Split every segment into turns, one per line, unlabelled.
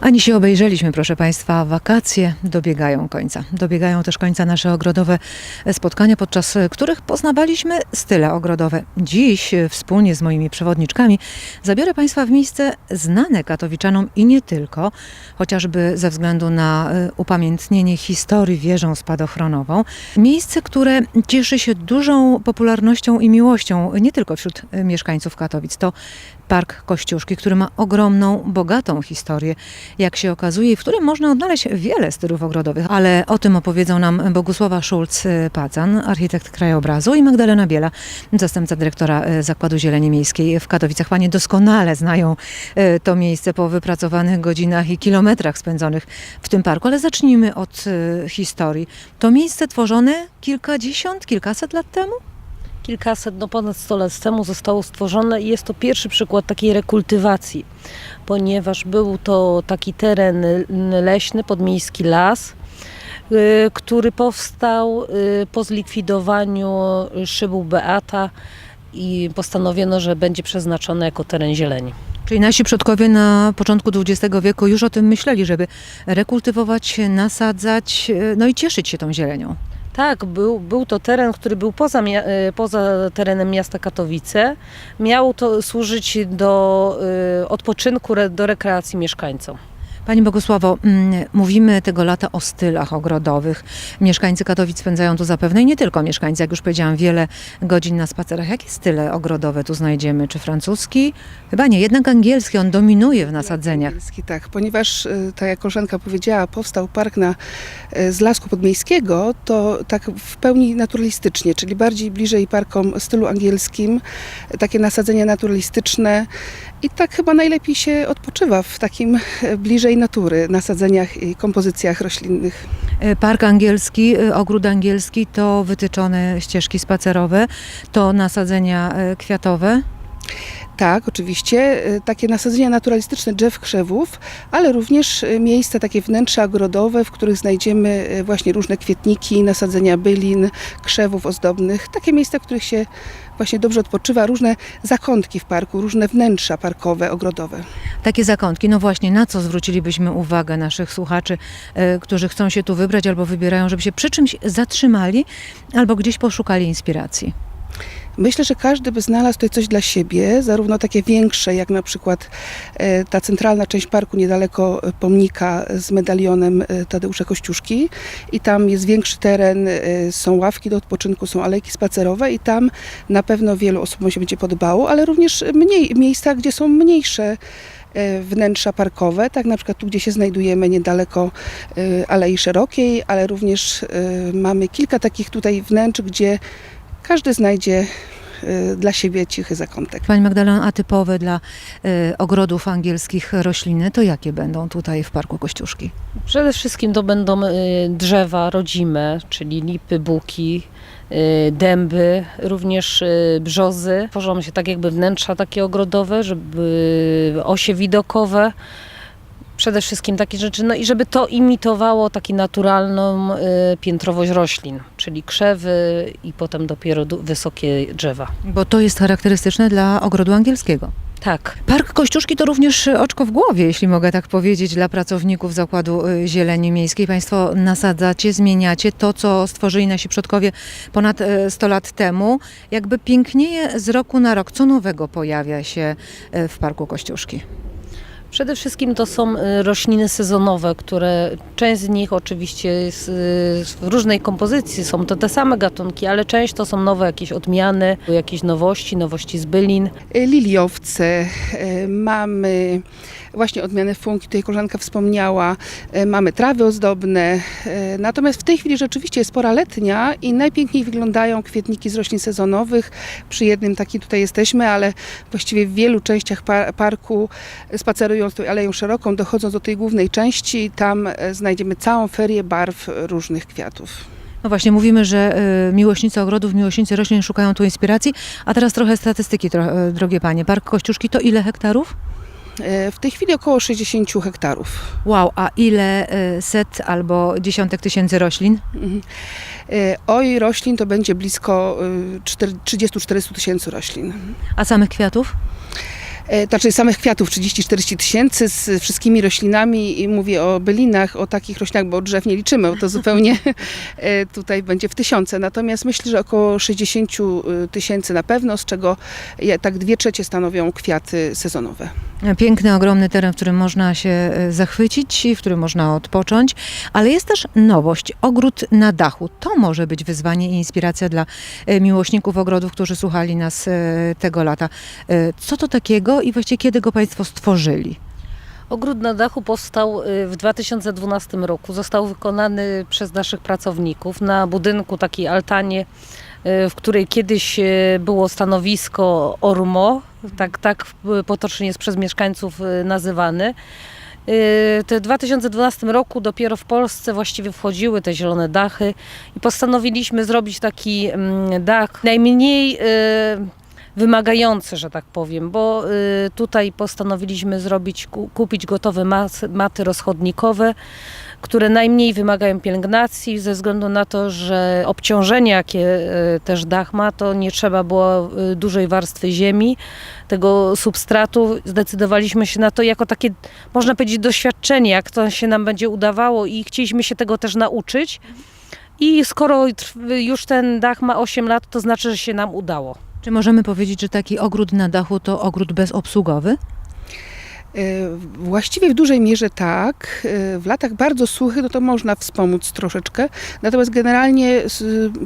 Ani się obejrzeliśmy, proszę Państwa, wakacje dobiegają końca. Dobiegają też końca nasze ogrodowe spotkania, podczas których poznawaliśmy style ogrodowe. Dziś wspólnie z moimi przewodniczkami zabiorę Państwa w miejsce znane katowiczanom i nie tylko, chociażby ze względu na e, upamiętnienie historii wieżą spadochronową. Miejsce, które cieszy się dużą popularnością i miłością nie tylko wśród e, mieszkańców Katowic. To Park Kościuszki, który ma ogromną, bogatą historię, jak się okazuje, w którym można odnaleźć wiele stylów ogrodowych. Ale o tym opowiedzą nam Bogusława Szulc-Pacan, architekt krajobrazu i Magdalena Biela, zastępca dyrektora e, Zakładu Zieleni Miejskiej w Katowicach. Panie doskonale znają e, to miejsce po wypracowanych godzinach i kilometrach spędzonych w tym parku, ale zacznijmy od historii. To miejsce tworzone kilkadziesiąt, kilkaset lat temu?
Kilkaset, no ponad 100 lat temu zostało stworzone i jest to pierwszy przykład takiej rekultywacji, ponieważ był to taki teren leśny, podmiejski las, y, który powstał y, po zlikwidowaniu szybu Beata i postanowiono, że będzie przeznaczony jako teren zieleni.
Czyli nasi przodkowie na początku XX wieku już o tym myśleli, żeby rekultywować, nasadzać, e, no i cieszyć się tą zielenią.
Tak, był, był to teren, który był poza, y, poza terenem miasta Katowice. Miał to służyć do y, odpoczynku, do rekreacji mieszkańcom.
Pani Bogusławo, mm, mówimy tego lata o stylach ogrodowych. Mieszkańcy Katowic spędzają tu zapewne i nie tylko mieszkańcy, jak już powiedziałam, wiele godzin na spacerach. Jakie style ogrodowe tu znajdziemy? Czy francuski? Chyba nie, jednak angielski, on dominuje w nasadzeniach.
Angielski, tak, ponieważ, y, tak jak koleżanka powiedziała, powstał park na, y, z Lasku Podmiejskiego, to tak w pełni naturalistycznie, czyli bardziej bliżej parkom stylu angielskim, takie nasadzenia naturalistyczne i tak chyba najlepiej się odpoczywa w takim y, bliżej natury nasadzeniach i kompozycjach roślinnych.
E, Park angielski, e, ogród angielski to wytyczone ścieżki spacerowe, to nasadzenia e, kwiatowe.
Tak, oczywiście, y, takie nasadzenia naturalistyczne drzew, krzewów, ale również y, miejsca, takie wnętrza ogrodowe, w których znajdziemy y, właśnie różne kwietniki, nasadzenia bylin, krzewów ozdobnych. Takie miejsca, w których się właśnie dobrze odpoczywa, różne zakątki w parku, różne wnętrza parkowe, ogrodowe.
Takie zakątki, no właśnie, na co zwrócilibyśmy uwagę naszych słuchaczy, którzy chcą się tu wybrać albo wybierają, żeby się przy czymś zatrzymali albo gdzieś poszukali inspiracji.
Myślę, że każdy by znalazł tutaj coś dla siebie, zarówno takie większe, jak na przykład e, ta centralna część parku niedaleko e, pomnika z medalionem e, Tadeusza Kościuszki. I tam jest większy teren, są ławki do odpoczynku, są alejki spacerowe i tam na pewno wielu osobom się będzie podobało, ale również mniej, miejsca, gdzie są mniejsze wnętrza parkowe, tak na przykład tu, gdzie się znajdujemy niedaleko Alei Szerokiej, ale również mamy kilka takich tutaj wnętrz, gdzie każdy znajdzie y, dla siebie cichy zakątek.
Pani Magdalena, a typowe dla e, ogrodów angielskich rośliny, to jakie będą tutaj w Parku Kościuszki?
Przede wszystkim to będą y, drzewa rodzime, czyli lipy, buki, y, dęby, również y, brzozy. Tworzą się tak jakby wnętrza takie ogrodowe, żeby osie widokowe. Przede wszystkim takie rzeczy, no i żeby to imitowało taki naturalną y, piętrowość roślin, czyli krzewy i potem dopiero wysokie drzewa.
Bo to jest charakterystyczne dla ogrodu angielskiego.
Tak,
Park Kościuszki to również oczko w głowie, jeśli mogę tak powiedzieć, dla pracowników Zakładu y, Zieleni Miejskiej. Państwo nasadzacie, zmieniacie to, co stworzyli nasi przodkowie ponad y, 100 lat temu. Jakby pięknieje z roku na rok. Co nowego pojawia się y, w Parku Kościuszki?
Przede wszystkim to są y, rośliny sezonowe, które część z nich oczywiście jest y, w różnej kompozycji, są to te same gatunki, ale część to są nowe jakieś odmiany, jakieś nowości, nowości z bylin.
Liliowce, y, mamy właśnie odmianę funki, tutaj koleżanka wspomniała, y, mamy trawy ozdobne, y, natomiast w tej chwili rzeczywiście jest pora letnia i najpiękniej wyglądają kwietniki z roślin sezonowych. Przy jednym takim tutaj jesteśmy, ale właściwie w wielu częściach par- parku spacerując tą aleją szeroką, dochodząc do tej głównej części, tam znajdziemy całą ferię barw różnych kwiatów.
No właśnie, mówimy, że miłośnicy ogrodów, miłośnicy roślin szukają tu inspiracji. A teraz trochę statystyki, drogie panie. Park Kościuszki to ile hektarów?
W tej chwili około 60 hektarów.
Wow, a ile y, set albo dziesiątek tysięcy roślin?
Mhm. E, Oj roślin to będzie blisko y, czter- 30-40 tysięcy roślin.
A samych kwiatów?
E, Znaczy samych kwiatów 30-40 tysięcy z wszystkimi roślinami i mówię o bylinach, o takich roślinach, bo drzew nie liczymy, bo to zupełnie e, tutaj będzie w tysiące. Natomiast myślę, że około 60 tysięcy na pewno, z czego tak dwie trzecie stanowią kwiaty sezonowe.
Piękny, ogromny teren, w którym można się e, zachwycić, w którym można odpocząć, ale jest też nowość, ogród na dachu. To może być wyzwanie i inspiracja dla e, miłośników ogrodów, którzy słuchali nas e, tego lata. E, Co to takiego i właściwie kiedy go Państwo stworzyli?
Ogród na dachu powstał y, w 2012 roku. Został wykonany przez naszych pracowników na budynku, takiej altanie, y, w której kiedyś y, było stanowisko ORMO, tak, tak potocznie jest przez mieszkańców nazywany. W 2012 roku dopiero w Polsce właściwie wchodziły te zielone dachy i postanowiliśmy zrobić taki mm, dach najmniej wymagający, że tak powiem, bo y, tutaj postanowiliśmy zrobić, ku- kupić gotowe maty rozchodnikowe, które najmniej wymagają pielęgnacji, ze względu na to, że obciążenie, jakie y, też dach ma, to nie trzeba było y, dużej warstwy ziemi, tego substratu. Zdecydowaliśmy się na to jako takie, można powiedzieć, doświadczenie, jak to się nam będzie udawało i chcieliśmy się tego też nauczyć. I skoro już ten dach ma 8 lat, to znaczy, że się nam udało.
Czy możemy powiedzieć, że taki ogród na dachu to ogród bezobsługowy?
Właściwie w dużej mierze tak. E, W latach bardzo suchych no to można wspomóc troszeczkę. Natomiast generalnie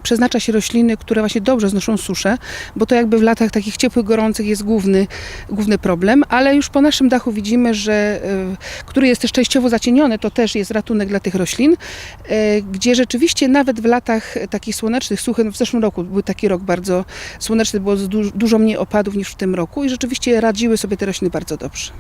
przeznacza się rośliny, które właśnie dobrze znoszą suszę, bo to jakby w latach takich ciepłych, gorących jest główny, główny problem. Ale już po naszym dachu widzimy, że e, który jest też częściowo zacieniony, to też jest ratunek dla tych roślin, e, gdzie rzeczywiście nawet w latach takich słonecznych, suchych, no w zeszłym roku był taki rok bardzo słoneczny, było du- dużo mniej opadów niż w tym roku i rzeczywiście radziły sobie te rośliny bardzo dobrze.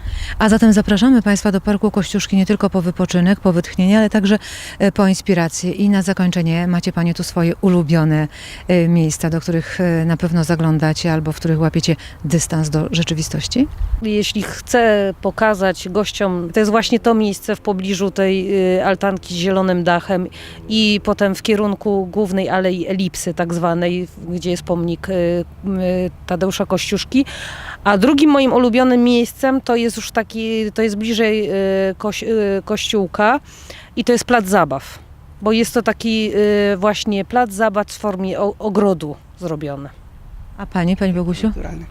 A zatem zapraszamy Państwa do Parku Kościuszki nie tylko po wypoczynek, po wytchnienie, ale także e, po inspirację. I na zakończenie macie Panie tu swoje ulubione e, miejsca, do których e, na pewno zaglądacie albo w których łapiecie dystans do rzeczywistości?
Jeśli chcę pokazać gościom, to jest właśnie to miejsce w pobliżu tej altanki z zielonym dachem i potem w kierunku głównej Alei Elipsy tak zwanej, gdzie jest pomnik Tadeusza Kościuszki. A drugim moim ulubionym miejscem to jest już taki, to jest bliżej y, koś, y, kościółka i to jest plac zabaw. Bo jest to taki y, właśnie plac zabaw w formie ogrodu zrobiony.
A Pani, Pani Bogusiu?
naturalny.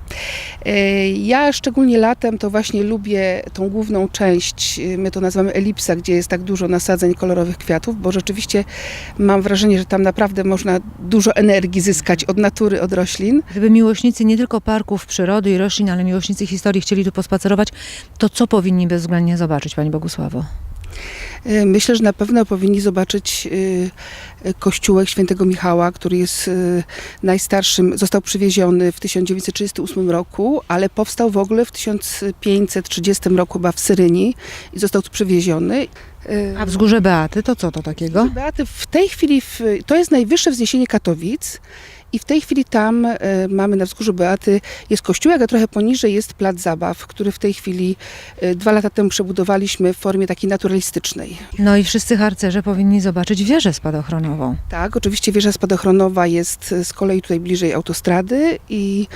E, Ja szczególnie latem to właśnie lubię tą główną część, e, my to nazywamy elipsa, gdzie jest tak dużo nasadzeń kolorowych kwiatów, bo rzeczywiście mam wrażenie, że tam naprawdę można dużo energii zyskać od natury, od roślin.
Gdyby miłośnicy nie tylko parków przyrody i roślin, ale miłośnicy historii chcieli tu pospacerować, to co powinni bezwzględnie zobaczyć, Pani Bogusławo?
E, Myślę, że na pewno powinni zobaczyć e, e, kościółek świętego Michała, który jest najstarszym, został przywieziony w 1938 roku, ale powstał w ogóle w 1530 roku chyba w Syryni i został tu przywieziony.
A wzgórze Beaty, to co to takiego?
Beaty, w tej chwili w, to jest najwyższe wzniesienie Katowic i w tej chwili tam e, mamy na wzgórzu Beaty jest kościółek, a trochę poniżej jest plac zabaw, który w tej chwili e, dwa lata temu przebudowaliśmy w formie takiej naturalistycznej.
No i wszyscy harcerze powinni zobaczyć wieżę spadochronową.
Tak, oczywiście wieża spadochronowa jest e, z kolei tutaj bliżej autostrady i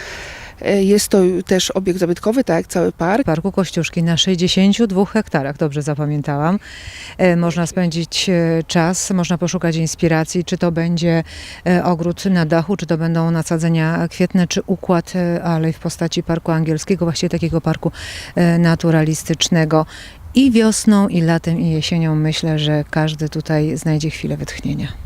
jest to też obiekt zabytkowy, tak jak cały park.
W Parku Kościuszki na 62 hektarach, dobrze zapamiętałam. E, Można spędzić e, czas, można poszukać inspiracji, czy to będzie e, ogród na dachu, czy to będą nasadzenia kwietne, czy układ e, alej w postaci parku angielskiego, właściwie takiego parku e, naturalistycznego. I wiosną, i latem, i jesienią myślę, że każdy tutaj znajdzie chwilę wytchnienia.